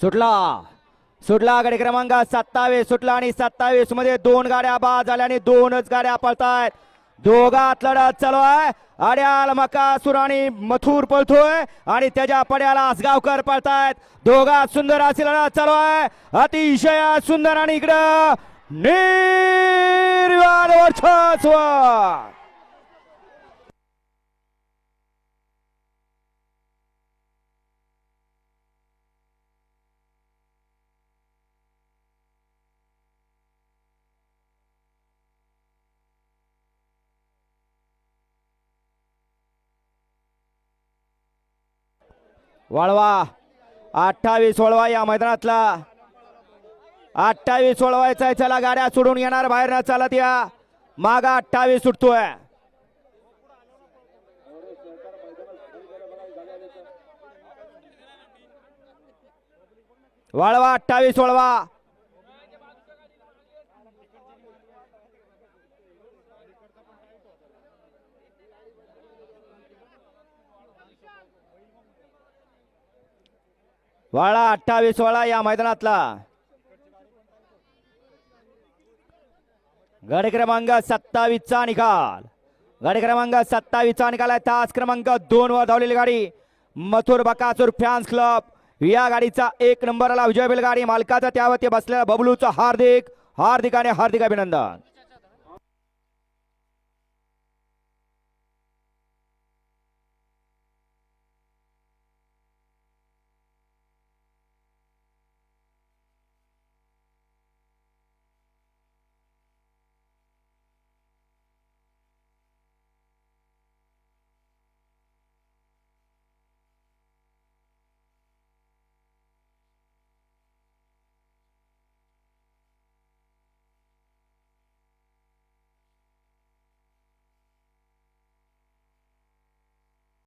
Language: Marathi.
सुटला. सुटला गाडी क्रमांक सत्तावीस. सुटला आणि सत्तावीसमध्ये दोन गाड्या बाद झाल्या आणि दोनच गाड्या पळतायत. दोघात लढत चालू आहे. अड्याल मकासूर आणि मथुर पळतोय आणि त्याच्या पड्याला आसगावकर पळतायत. दोघात सुंदर अशी लढत चालू आहे. अतिशय सुंदर आणि इकडं निर्वाद वर्चस्व. वळवा. अठ्ठावीस वळवा या मैदानातला. अठ्ठावीस वळवायचा चला गाड्या सोडून येणार. बाहेर न चालत या. मागा अठ्ठावीस सुटतोय. वळवा अठ्ठावीस वळवा. वाळा अठ्ठावीस वाळा या मैदानातला. गड क्रमांक सत्तावीसचा निकाल. गड क्रमांक सत्तावीसचा निकाल आहे. तास क्रमांक दोन वर धावलेली गाडी. मथुर बकासूर फॅन्स क्लब. या गाडीचा एक नंबरला विजय गाडी मालकाचा त्यावरती बसलेला बबलूचं हार्दिक हार्दिक आणि हार्दिक अभिनंदन.